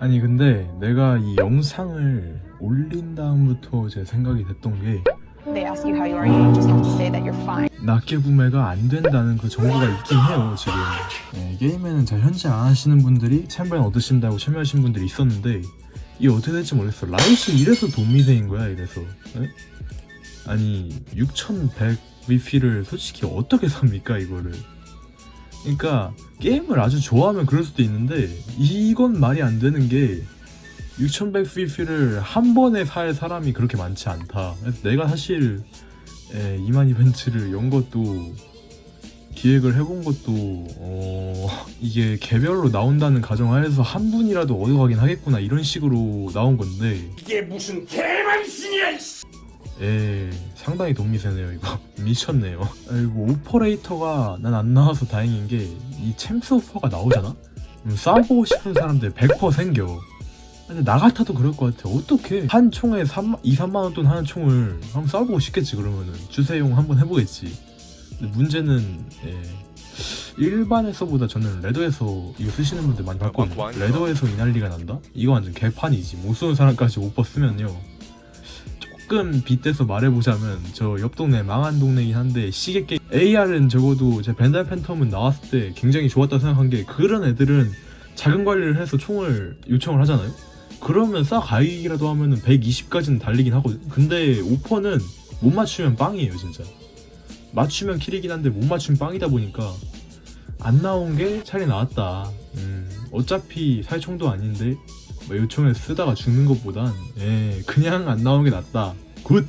아니 근데 내가 이 영상을 올린 다음부터 제 생각이 됐던 게 They ask you how you are, you just have to say that you're fine. 낱개 구매가 안 된다는 그 정보가 있긴 해요 지금 네, 게임에는 잘 현질 안 하시는 분들이 챔피언 얻으신다고 참여하신 분들이 있었는데 이게 어떻게 될지 모르겠어 라이시 이래서 돈미세인 거야 이래서 네? 아니 6100 위피를 솔직히 어떻게 삽니까 이거를 그러니까 게임을 아주 좋아하면 그럴 수도 있는데 이건 말이 안 되는 게 6100 위피를 한 번에 살 사람이 그렇게 많지 않다 내가 사실 예, 이만 이벤트를 연 것도 기획을 해본 것도 어, 이게 개별로 나온다는 가정하에서 한 분이라도 얻어가긴 하겠구나 이런 식으로 나온 건데 이게 무슨 개망신이야! 이씨. 예 상당히 돈미세네요 이거. 미쳤네요. 아이고 오퍼레이터가 난 안 나와서 다행인 게 이 챔스 오퍼가 나오잖아? 그럼 싸보고 싶은 사람들 100% 생겨. 근데 나 같아도 그럴 것 같아. 어떻게 한 총에 3, 2, 3만원 돈 하는 총을 한번 싸보고 싶겠지 그러면은. 주세용 한번 해보겠지. 근데 문제는 예, 일반에서보다 저는 레더에서 이거 쓰시는 분들 많이 봤거든요. 레더에서 이 난리가 난다? 이거 완전 개판이지. 못 쏘는 사람까지 오퍼 쓰면요 조금 빗대서 말해보자면 저 옆 동네 망한 동네긴 한데 시계 게임 AR은 적어도 제 벤달 팬텀은 나왔을 때 굉장히 좋았다 생각한 게 그런 애들은 자금 관리를 해서 총을 요청을 하잖아요? 그러면 싸가기라도 하면은 120까지는 달리긴 하거든. 근데 오퍼는 못 맞추면 빵이에요 진짜. 맞추면 킬이긴 한데 못 맞추면 빵이다 보니까 안 나온 게 차라리 나왔다. 음, 어차피 살 총도 아닌데 뭐 요청을 쓰다가 죽는 것보단 예, 그냥 안 나온 게 낫다. 굿